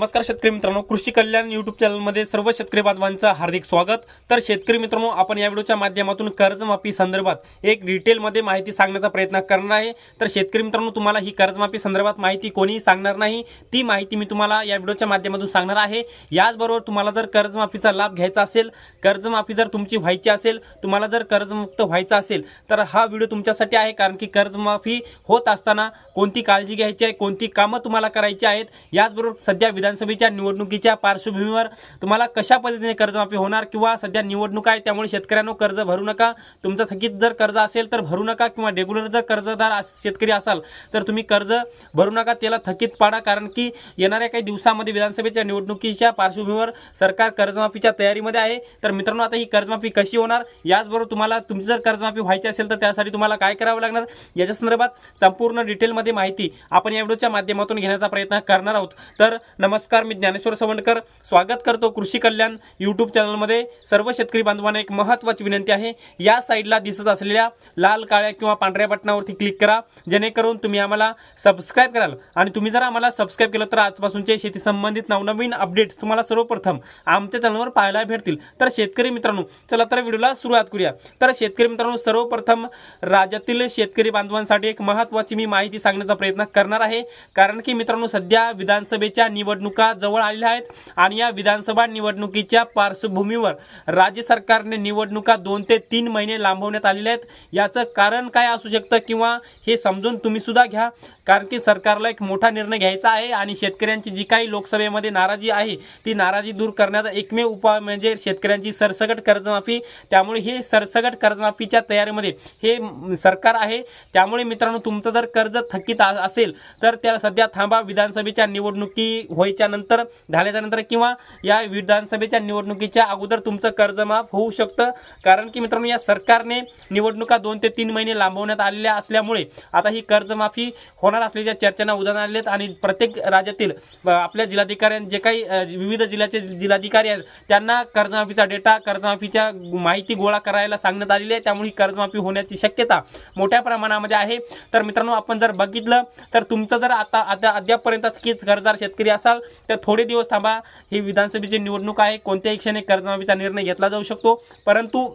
नमस्कार शेतकरी मित्रांनो. कृषी कल्याण युट्यूब चॅनलमध्ये सर्व शेतकरी बांधवांचं हार्दिक स्वागत. तर शेतकरी मित्रांनो आपण या व्हिडिओच्या माध्यमातून कर्जमाफी संदर्भात एक डिटेलमध्ये माहिती सांगण्याचा प्रयत्न करणार आहे. तर शेतकरी मित्रांनो तुम्हाला ही कर्जमाफी संदर्भात माहिती कोणीही सांगणार नाही. ती माहिती मी तुम्हाला या व्हिडिओच्या माध्यमातून सांगणार आहे. याचबरोबर तुम्हाला जर कर्जमाफीचा लाभ घ्यायचा असेल कर्जमाफी जर तुमची व्हायची असेल तुम्हाला जर कर्जमुक्त व्हायचं असेल तर हा व्हिडिओ तुमच्यासाठी आहे. कारण की कर्जमाफी होत असताना कोणती काळजी घ्यायची आहे कोणती कामं तुम्हाला करायची आहेत याचबरोबर सध्या विधानसभेच्या निवडणुकीच्या पार्श्वभूमीवर तुम्हाला कशा पद्धतीने कर्जमाफी होणार किंवा सध्या निवडणूक आहे त्यामुळे शेतकऱ्यांना कर्ज भरू नका. तुमचं थकीत जर कर्ज असेल तर भरू नका किंवा रेग्युलर जर कर्जदार अस- शेतकरी असाल तर तुम्ही कर्ज भरू नका. त्याला थकीत पाडा कारण की येणाऱ्या काही दिवसामध्ये विधानसभेच्या निवडणुकीच्या पार्श्वभूमीवर सरकार कर्जमाफीच्या तयारीमध्ये आहे. तर मित्रांनो आता ही कर्जमाफी कशी होणार? याचबरोबर तुम्हाला तुमची जर कर्जमाफी व्हायची असेल तर त्यासाठी तुम्हाला काय करावं लागणार? याच्या संदर्भात संपूर्ण डिटेलमध्ये माहिती आपण या व्हिडिओच्या माध्यमातून घेण्याचा प्रयत्न करणार आहोत. तर नमस्कार. मी ज्ञानेश्वर सवंडकर. स्वागत करतो कृषी कल्याण यूट्यूब चॅनलमध्ये सर्व शेतकरी बांधवांना एक महत्त्वाची विनंती आहे. या साईडला दिसत असलेल्या लाल काळ्या किंवा पांढऱ्या बटनावरती क्लिक करा. जेणेकरून तुम्ही आम्हाला सबस्क्राईब कराल. आणि तुम्ही जर आम्हाला सबस्क्राईब केलं तर आजपासूनचे शेती संबंधित नवनवीन अपडेट्स तुम्हाला सर्वप्रथम आमच्या चॅनलवर पाहायला भेटतील. तर शेतकरी मित्रांनो चला तर व्हिडिओला सुरुवात करूया. तर शेतकरी मित्रांनो सर्वप्रथम राज्यातील शेतकरी बांधवांसाठी एक महत्त्वाची मी माहिती सांगण्याचा प्रयत्न करणार आहे. कारण की मित्रांनो सध्या विधानसभेच्या निवडणूक जवळ आलेल्या आहेत आणि या विधानसभा निवडणुकीच्या पार्श्वभूमीवर राज्य सरकारने निवडणुका दोन ते तीन महिने लांबवण्यात आलेल्या आहेत. याचं कारण काय असू शकतं किंवा हे समजून तुम्ही सुद्धा घ्या. कारण की सरकारला एक मोठा निर्णय घ्यायचा आहे आणि शेतकऱ्यांची जी काही लोकसभेमध्ये नाराजी आहे ती नाराजी दूर करण्याचा एकमेव उपाय म्हणजे शेतकऱ्यांची सरसकट कर्जमाफी. त्यामुळे हे सरसकट कर्जमाफीच्या तयारीमध्ये हे सरकार आहे. त्यामुळे मित्रांनो तुमचं जर कर्ज थकीत असेल तर त्या सध्या थांबा. विधानसभेच्या निवडणुकी व्हायच्या नंतर झाल्याच्यानंतर किंवा या विधानसभेच्या निवडणुकीच्या अगोदर तुमचं कर्जमाफ होऊ शकतं. कारण की मित्रांनो या सरकारने निवडणुका दोन ते तीन महिने लांबवण्यात आलेल्या असल्यामुळे आता ही कर्जमाफी होणार असल्याच्या चर्चांना उदाहरण आलेले आहेत आणि प्रत्येक राज्यातील आपल्या जिल्हाधिकाऱ्यां जे काही विविध जिल्ह्याचे जिल्हाधिकारी आहेत त्यांना कर्जमाफीचा डेटा कर्जमाफीच्या माहिती गोळा करायला सांगण्यात आलेली आहे. त्यामुळे ही कर्जमाफी होण्याची शक्यता मोठ्या प्रमाणामध्ये आहे. तर मित्रांनो आपण जर बघितलं तर तुमचं जर आता आता अद्यापपर्यंत थकीत कर्जदार शेतकरी असाल तर थोडे दिवस थांबा. ही विधानसभेची निवडणूक आहे. कोणत्याही क्षणी कर्जमाफीचा निर्णय घेतला जाऊ शकतो. परंतु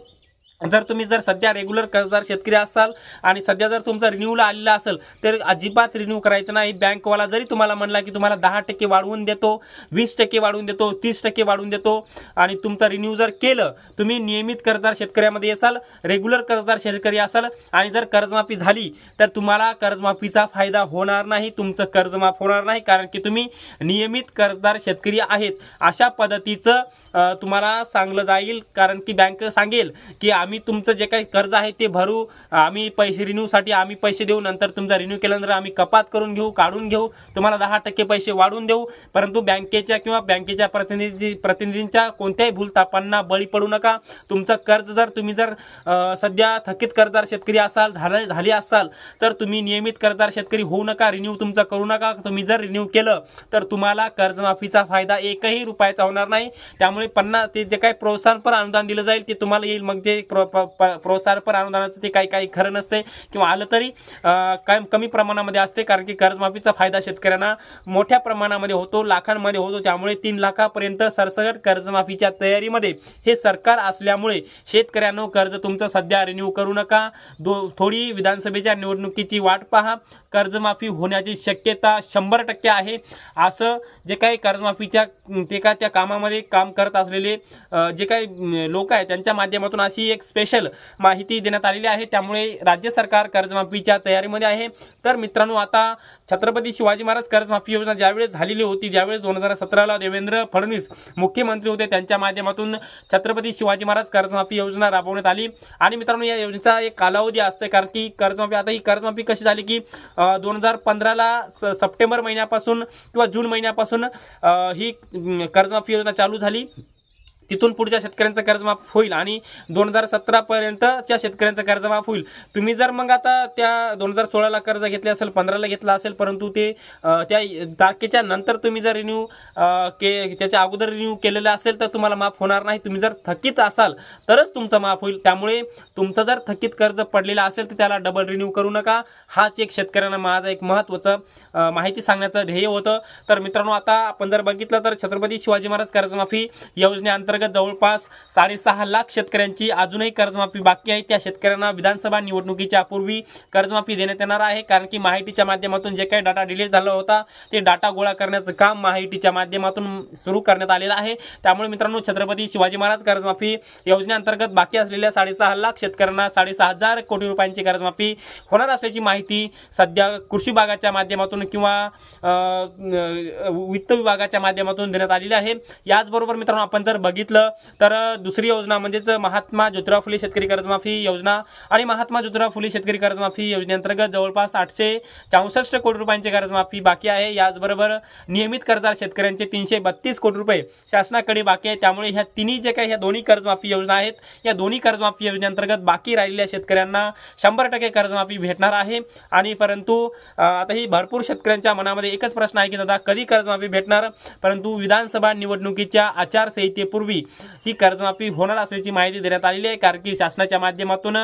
जर तुम्ही जर सध्या रेग्युलर कर्जदार शेतकरी असाल आणि सध्या जर तुमचा रिन्यूला आलेला असेल तर अजिबात रिन्यू करायचं नाही. बँकवाला जरी तुम्हाला म्हणला की तुम्हाला दहा टक्के वाढवून देतो वीस टक्के वाढवून देतो तीस टक्के वाढवून देतो आणि तुमचा रिन्यू जर केलं तुम्ही नियमित कर्जदार शेतकऱ्यामध्ये असाल रेग्युलर कर्जदार शेतकरी असाल आणि जर कर्जमाफी झाली तर तुम्हाला कर्जमाफीचा फायदा होणार नाही तुमचं कर्जमाफ होणार नाही कारण की तुम्ही नियमित कर्जदार शेतकरी आहेत. अशा पद्धतीचं तुम्हाला सांगलं जाईल कारण की बँक सांगेल की आम्ही तुमचं जे काही कर्ज आहे ते भरू आम्ही पैसे रिन्यूसाठी आम्ही पैसे देऊ नंतर तुमचा रिन्यू केल्यानंतर आम्ही कपात करून घेऊ काढून घेऊ तुम्हाला दहा टक्के पैसे वाढवून देऊ. परंतु बँकेच्या किंवा बँकेच्या प्रतिनिधी प्रतिनिधींच्या कोणत्याही भूलतापांना बळी पडू नका. तुमचं कर्ज जर तुम्ही जर सध्या थकीत कर्जदार शेतकरी असाल झाले झाली असाल तर तुम्ही नियमित कर्जदार शेतकरी होऊ नका रिन्यू तुमचा करू नका. तुम्ही जर रिन्यू केलं तर तुम्हाला कर्जमाफीचा फायदा एकही रुपयाचा होणार नाही. त्यामुळे पन्नास ते जे काही प्रोत्साहनपर अनुदान दिलं जाईल ते तुम्हाला येईल. मग ते प्रो- प- प्रोत्साहनपर अनुदानाचं ते काही काही खरं नसते किंवा आलं तरी काय कमी प्रमाणामध्ये असते कारण की कर्जमाफीचा फायदा शेतकऱ्यांना मोठ्या प्रमाणामध्ये होतो लाखांमध्ये होतो. त्यामुळे तीन लाखापर्यंत सरसकट कर्जमाफीच्या तयारीमध्ये हे सरकार असल्यामुळे शेतकऱ्यांनो कर्ज तुमचं सध्या रिन्यू करू नका. दो थोडी विधानसभेच्या निवडणुकीची वाट पहा. कर्जमाफी होण्याची शक्यता शंभर टक्के आहे. असं जे काही कर्जमाफीच्या ते का त्या कामामध्ये काम करत असलेले जे काही लोक आहेत त्यांच्या माध्यमातून अशी एक स्पेशल माहिती देण्यात आलेली आहे. त्यामुळे राज्य सरकार कर्जमाफीच्या तयारीमध्ये आहे. तर मित्रांनो आता छत्रपती शिवाजी महाराज कर्जमाफी योजना ज्यावेळेस झालेली होती ज्यावेळेस दोन हजार सतराला देवेंद्र फडणवीस मुख्यमंत्री होते त्यांच्या माध्यमातून छत्रपती शिवाजी महाराज कर्जमाफी योजना राबवण्यात आली. आणि मित्रांनो या योजनेचा एक कालावधी असते कारण की कर्जमाफी आता ही कर्जमाफी कशी झाली की दोन हजार पंधराला सप्टेंबर महिन्यापासून किंवा जून महिन्यापासून ही कर्जमाफी योजना चालू झाली. तिथून पुढच्या शेतकऱ्यांचं कर्जमाफ होईल आणि दोन हजार सतरापर्यंतच्या शेतकऱ्यांचं कर्जमाफ होईल. तुम्ही जर मग आता त्या दोन हजार सोळाला कर्ज घेतले असेल पंधराला घेतला असेल परंतु ते त्या तारखेच्या नंतर तुम्ही जर रिन्यू के त्याच्या अगोदर रिन्यू केलेलं असेल तर तुम्हाला माफ होणार नाही. तुम्ही जर थकीत असाल तरच तुमचं माफ होईल. त्यामुळे तुमचं जर थकीत कर्ज पडलेलं असेल तर त्याला डबल रिन्यू करू नका. हाच एक शेतकऱ्यांना माझा एक महत्त्वाचं माहिती सांगण्याचं ध्येय होतं. तर मित्रांनो आता आपण जर बघितलं तर छत्रपती शिवाजी महाराज कर्जमाफी योजनेअंतर्गत जवळपास साडेसहा लाख शेतकऱ्यांची अजूनही कर्जमाफी बाकी आहे. त्या शेतकऱ्यांना विधानसभा निवडणुकीच्या पूर्वी कर्जमाफी देण्यात येणार आहे. कारण की माहितीच्या माध्यमातून जे काही डाटा डिलीट झाला होता ते डाटा गोळा करण्याचं काम माहितीच्या माध्यमातून सुरू करण्यात आलेलं आहे. त्यामुळे मित्रांनो छत्रपती शिवाजी महाराज कर्जमाफी योजनेअंतर्गत बाकी असलेल्या साडेसहा लाख शेतकऱ्यांना साडेसहा हजार कोटी रुपयांची कर्जमाफी होणार असल्याची माहिती सध्या कृषी विभागाच्या माध्यमातून किंवा वित्त विभागाच्या माध्यमातून देण्यात आलेली आहे. याचबरोबर मित्रांनो आपण जर बघितलं तर दुसरी योजना म्हणजेच महात्मा ज्योतिराव फुले शेतकरी कर्जमाफी योजना आणि महात्मा ज्योतिराव फुले शेतकरी कर्जमाफी योजनेअंतर्गत जवळपास आठशे चौसष्ट कोटी रुपयांची कर्जमाफी बाकी आहे. याचबरोबर नियमित कर्जदार शेतकऱ्यांचे तीनशे बत्तीस कोटी रुपये शासनाकडे बाकी आहे. त्यामुळे ह्या तिन्ही जे काही ह्या दोन्ही कर्जमाफी योजना आहेत या दोन्ही कर्जमाफी योजनेअंतर्गत बाकी राहिलेल्या शेतकऱ्यांना शंभर टक्के कर्जमाफी भेटणार आहे. आणि परंतु आता ही भरपूर शेतकऱ्यांच्या मनामध्ये एकच प्रश्न आहे की दादा कधी कर्जमाफी भेटणार? परंतु विधानसभा निवडणुकीच्या आचारसंहितेपूर्वी ही कर्जमाफी होणार असल्याची माहिती देण्यात आलेली आहे कारण की शासनाच्या माध्यमातून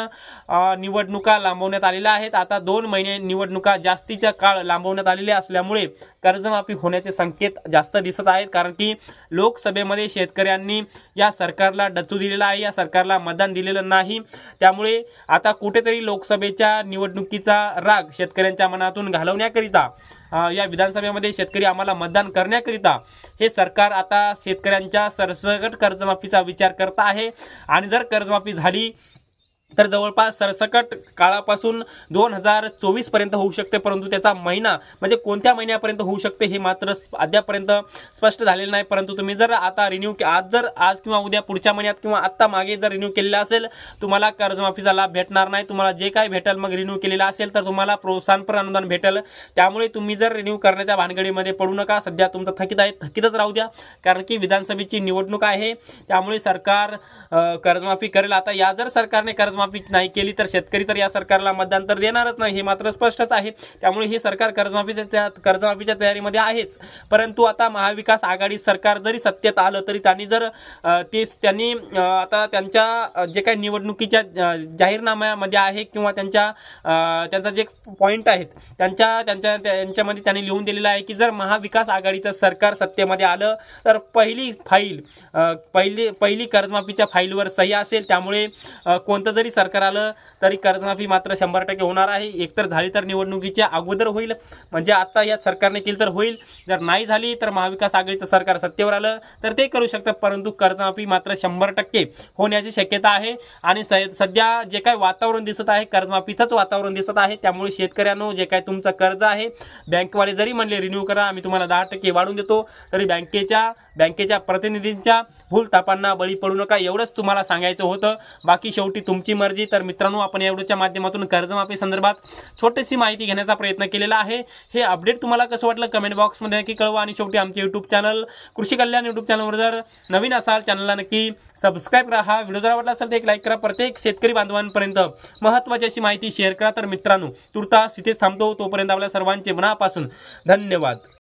निवडणुका लांबवण्यात आलेल्या आहेत. आता दोन महिने निवडणुका जास्तीचा काळ लांबवण्यात आलेले असल्यामुळे कर्जमाफी होण्याचे संकेत जास्त दिसत आहेत कारण की लोकसभेमध्ये शेतकऱ्यांनी या सरकारला डचू दिलेला आहे या सरकारला मतदान दिलेलं नाही. त्यामुळे आता कुठेतरी लोकसभेच्या निवडणुकीचा राग शेतकऱ्यांच्या मनातून घालवण्याकरिता या विधानसभेमध्ये शेतकरी आम्हाला मतदान करण्याकरिता हे सरकार आता शेतकऱ्यांच्या सरसकट कर्जमाफीचा विचार करत आहे. आणि जर कर्जमाफी झाली तर जवळपास सरसकट काळापासून दोन हजार चोवीसपर्यंत होऊ शकते परंतु त्याचा महिना म्हणजे कोणत्या महिन्यापर्यंत होऊ शकते हे मात्र अद्यापर्यंत स्पष्ट झालेलं नाही परंतु तुम्ही जर आता रिन्यू आज जर आज किंवा उद्या पुढच्या महिन्यात किंवा आत्ता मागे जर रिन्यू केलेला असेल तुम्हाला कर्जमाफीचा लाभ भेटणार नाही तुम्हाला जे काय भेटेल मग रिन्यू केलेला असेल तर तुम्हाला प्रोत्साहनपर अनुदान भेटेल. त्यामुळे तुम्ही जर रिन्यू करण्याच्या भानगडीमध्ये पडू नका सध्या तुमचं थकीत आहे थकीतच राहू द्या कारण की विधानसभेची निवडणूक आहे त्यामुळे सरकार कर्जमाफी करेल. आता या जर सरकारने कर्जमाफी नाही केली तर शेतकरी तर या सरकारला मतदान तर देणारच नाही हे मात्र स्पष्टच आहे. त्यामुळे हे सरकार कर्जमाफीच्या त्या कर्जमाफीच्या तयारीमध्ये आहेच. परंतु आता महाविकास आघाडी सरकार जरी सत्तेत आलं तरी त्यांनी जर ते त्यांनी आता त्यांच्या जे काही निवडणुकीच्या जाहीरनाम्यामध्ये आहे किंवा त्यांच्या त्यांचा जे पॉईंट आहेत त्यांच्या त्यांच्या त्यांच्यामध्ये त्यांनी लिहून दिलेलं आहे की जर महाविकास आघाडीचं सरकार सत्तेमध्ये आलं तर पहिली फाईल पहिली पहिली कर्जमाफीच्या फाईलवर सही असेल. त्यामुळे कोणतं जरी सरकार आलं तरी कर्जमाफी मात्र शंभर टक्के होणार आहे. एकतर झाली तर निवडणुकीच्या अगोदर होईल म्हणजे आता या सरकारने केली तर होईल. जर नाही झाली तर महाविकास आघाडीचं सरकार सत्तेवर आलं तर ते करू शकतं परंतु कर्जमाफी मात्र शंभर टक्के होण्याची शक्यता आहे. आणि स सध्या जे काय वातावरण दिसत आहे कर्जमाफीचंच वातावरण दिसत आहे. त्यामुळे शेतकऱ्यांनो जे काय तुमचं कर्ज आहे बँकवाले जरी म्हणले रिन्यू करा आम्ही तुम्हाला दहा टक्के वाढून देतो. तरी बँकेच्या बँकेच्या प्रतिनिधींच्या भूलतापांना बळी पडू नका. एवढंच तुम्हाला सांगायचं होतं. बाकी शेवटी तुमची मर्जी. तर मित्रांनो आपण एवढ्याच्या माध्यमातून कर्जमाफी संदर्भात छोटीशी माहिती घेण्याचा प्रयत्न केलेला आहे. हे अपडेट तुम्हाला कसं वाटलं कमेंट बॉक्समध्ये नक्की कळवा. आणि शेवटी आमचे यूट्यूब चॅनल कृषी कल्याण यूट्यूब चॅनलवर जर नवीन असाल चॅनलला नक्की सबस्क्राईब करा हा व्हिडिओ जर आवडला असेल तर एक लाईक करा. प्रत्येक शेतकरी बांधवांपर्यंत महत्त्वाची अशी माहिती शेअर करा. तर मित्रांनो तुर्तास इथेच थांबतो. तोपर्यंत आपल्या सर्वांचे मनापासून धन्यवाद.